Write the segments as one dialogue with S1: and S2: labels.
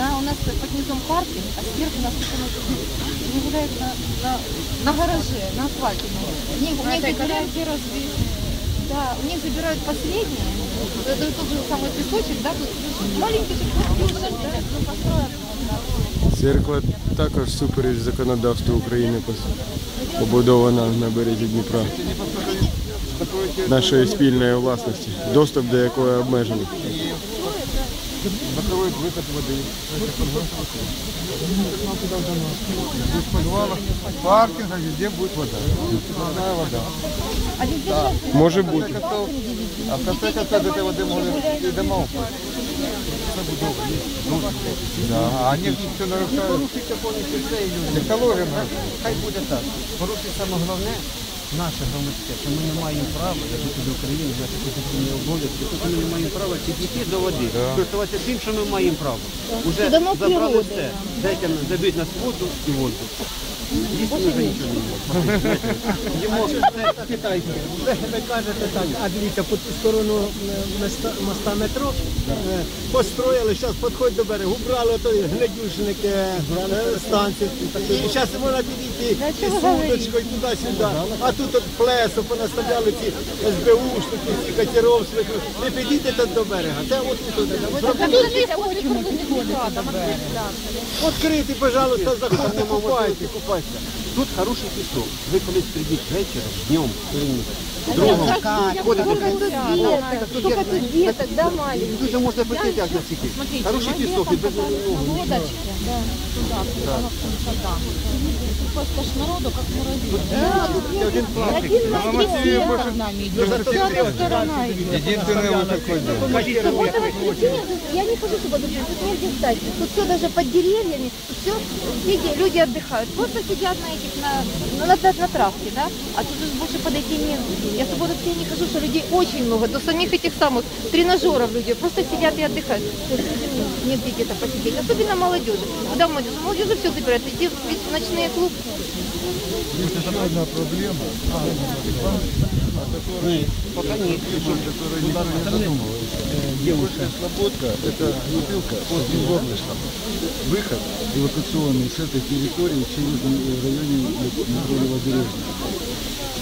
S1: на, у нас под низом паркинг, а сверху у нас не гуляют на, на, на гараже, на асфальте. У них, у них забирают, да, у них забирают последние, это тот же самый песочек, да, тут маленький такой, ну.
S2: Церква також всупереч законодавству України побудована на березі Дніпра. Нашої спільної власності, доступ до якої обмежений
S3: Закроют выход воды. Здесь в подвалах, в паркингах, везде будет вода. Питная вода.
S1: А везде сейчас
S2: Може бути.
S3: А в конце концов, от этой воды могут и дома упасть. Да, а они все нарушают. Технология нарушает.
S4: Хай буде так. Порушить саме головне наше громадське, що ми не маємо права, як до України, наші конституційні обов'язки, тут ми не маємо права підійти до води, користуватися тим, що ми маємо право. Уже забрали
S1: природи.
S4: все. Дайте нам забити нас воду і воздух. Не китайське.
S5: Ви, кажете так, а дивіться, по ту сторону е, моста, метро е, построїли, зараз підходь до берегу, убрали той глядюшник е, е. І зараз можна підійти і з удочкою туди-сюди. А тут от плесо понаставляли ці СБУшники, ці катеровські. Ви підійдете до берега. Це от тут. Відкрити, пожалуйста, заходьте, купайте, купайте.
S4: Тут хороший пісок. Ви колись прийдіть вечором, днем, другом, ходите.
S1: Сколько тут деток, да, маленьких.
S4: Дуже можна прийти як на стільки.
S1: Смотрите,
S4: Хороший
S1: мы
S4: пісок, і без
S1: летом
S4: нього
S1: на лодочке, да, туда, туда, туда. Просто ж народу, как муравьи. Да, тут нет один магазин сторонами идет. Пятая сторона идет.
S3: Единственное вот такое дело.
S1: Вот это вот середине, я не хожу сюда, тут негде встать. Тут все даже под деревьями, тут все, люди, люди отдыхают. Просто сидят на этих, на, на, на, на травке, да? А тут уже больше подойти негде. Я в субботу все не хожу, что людей очень много. До самих этих самых тренажеров люди просто сидят и отдыхают. Негде где-то посидеть. Особенно молодежи. Куда молодежь? Молодежи все забирают. Иди в ночные клубы.
S3: Есть одна проблема.
S4: Ні, поки ні.
S3: которая никто не задумывается. Девушка Слободка – это бутылка от горлышка. Выход эвакуационный с этой территории через районе метро Левобережная.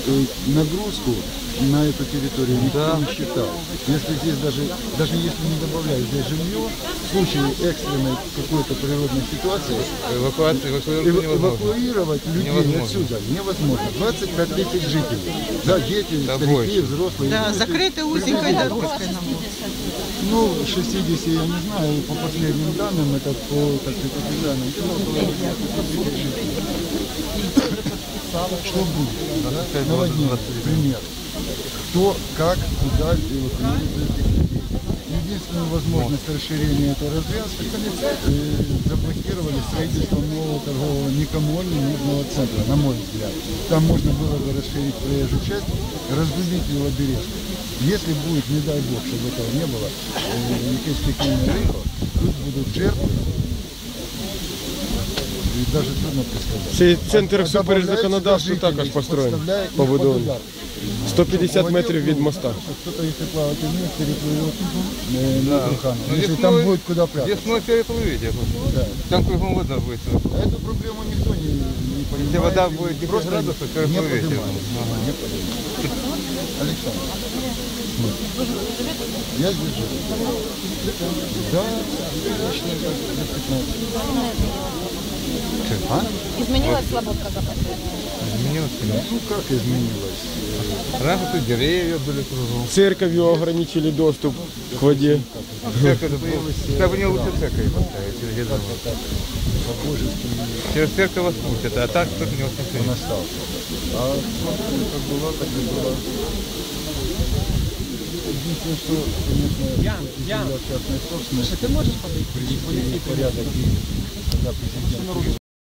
S3: То есть нагрузку на эту территорию никто не считал. Если здесь даже, даже если не добавляют здесь жилье, в случае экстренной какой-то природной ситуации
S6: Эвакуация, эвакуировать невозможно.
S3: эвакуировать людей
S6: Невозможно.
S3: отсюда невозможно. 25 тысяч жителей. Да, дети,
S6: Да
S3: старики,
S6: больше.
S3: взрослые.
S7: Да,
S3: Люди.
S7: закрытой узенькой дорожкой нам.
S3: Ну, 60 я не знаю, по последним данным, это по, так 25 жителей. Что будет? Да? Наводнение, пример. Кто, как, куда людей. Единственная возможность расширения этой развязки э, заблокировали строительство нового торгового никому не нужного центра, на мой взгляд. Там можно было бы расширить проезжую часть, разгрузить велобережку. Если будет, не дай бог, чтобы этого не было, э, якесь пекельне рихо, тут будут жертвы И даже трудно предсказать.
S2: Цей центр всупереч
S3: Добавляють
S2: законодавству
S3: сюди
S2: також
S3: жителів,
S2: построєний,
S3: підставляє їх
S2: побудований.
S3: під удар.
S2: 150 метрів від моста.
S3: Кто-то, если плавать умеет, переплывет э, на Турхану.
S6: Ну,
S3: Если
S6: весной-
S3: там будет куда прятаться.
S6: Весной переплывете.
S3: Да.
S6: Там кругом вода будет.
S3: А эту проблему никто не, не понимает.
S6: Если вода
S3: и
S6: будет 10
S3: просто
S6: градусов,
S3: не
S6: переплывете.
S3: поднимает. Не поднимает. Александр. Я здесь живу. Да, лично как лет 15. А?
S1: Изменилась слободка за последнее
S6: Изменилось.
S3: Ну как изменилось?
S6: Раньше тут деревья были кругом.
S2: Церковью ограничили доступ к воде.
S6: Церковь, как бы не лучше церковь поставить. через дом.
S3: По-божески
S6: Через церковь вас пустят, а так тут не
S3: он
S6: пустят.
S3: остался. А как была, так и была. Единственное, что, конечно, земля частной собственности.
S5: Ти можеш подойти?
S3: привести порядок и когда президент. приезжал